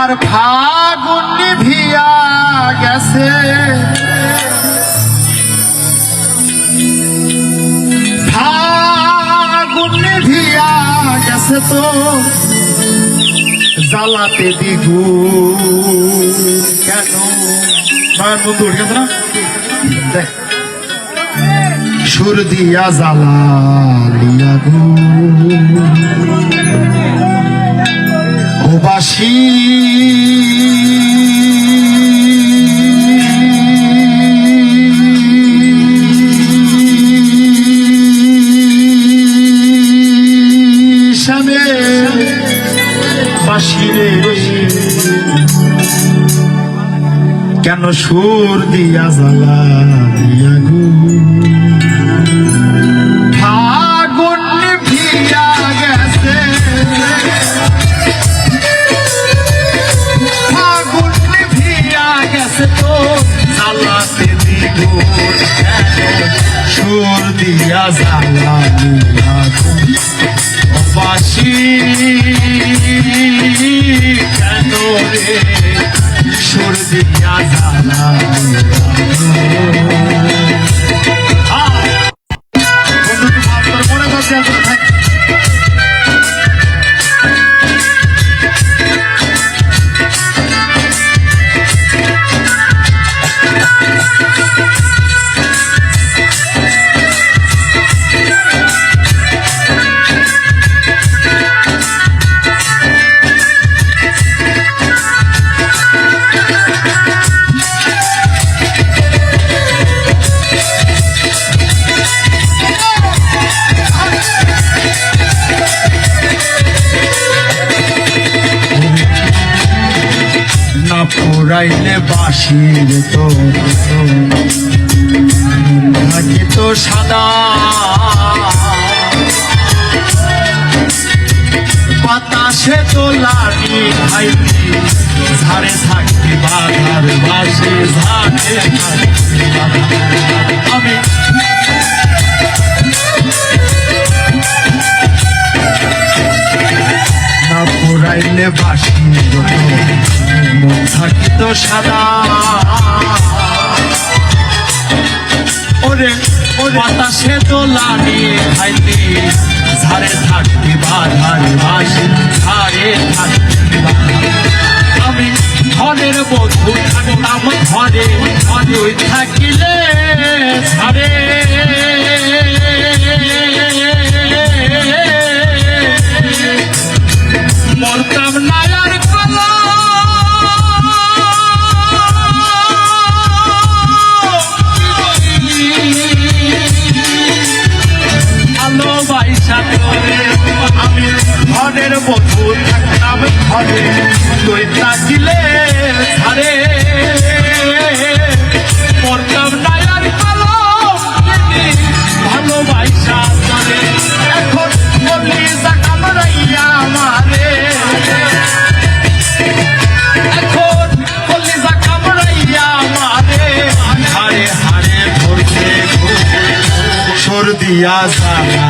আর ফাগুন নিভিয়া গেছে। ফাগুন নিভিয়া গেছে তো, জ্বালাতে দিগু কেন? বন্ধু উঠে না? দেখ। সুর দিয়া জ্বালালিয়া কেন সুর দিয়া জ্বালা গো? সুর দিয়া জ্বালা দিয়া বাসি কেন রে? সুর দিয়া পুরাইলে বাসির তো থাকি তো সাদা? বাতাসে তো লাগি খাইতি ঝাড়ে থাকতি বাধার বাসে ঝাড়ে আমি না পুরাইলে বাসি থাকিত সাদা। ওরে বাতাসে দোলা নিয়ে খাইতে। ধারে থাকতে বাধার বাসি ঝাড়ে থাকতি। আমি ঘরের বধু থাকতাম ঘরে ঘরে থাকিলে।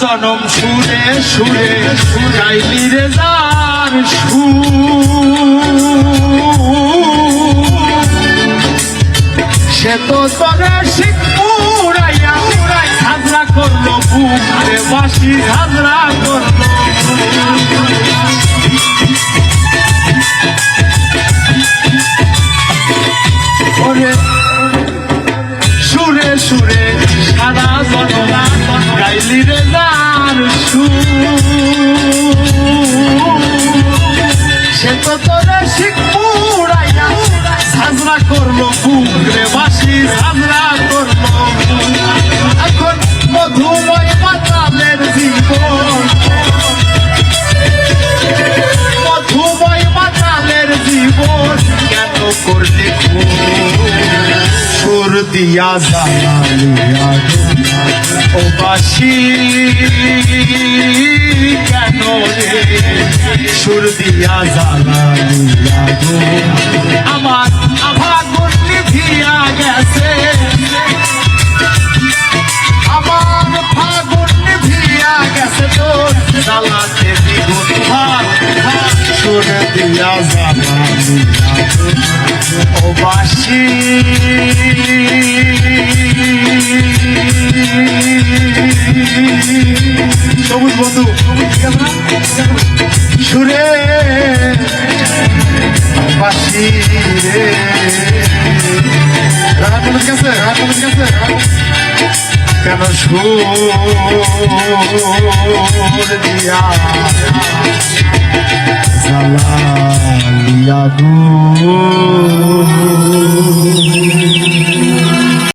জনম সুরে সুরে সুরাইলি রে যার সে তো তরে শিখ উড়াইয়া উড়াই হাজরা করল বুকে বাসি ঝাঁঝরা মধুময় মাতালের জীবন। মধুময় মাতালের জীবন। কেন করলে সুর দিয়া জানালিয়া ও বাসি, কেন সুর দিয়া জানালিয়া গো আমার সুর দিয়া জানালিয়া গো ও বাসি সবুজ বন্ধু? সুরে বাসি রে কোনো ঠিক আছে রাহা কোনো কেন সুর দিয়া মালা দিয়া গো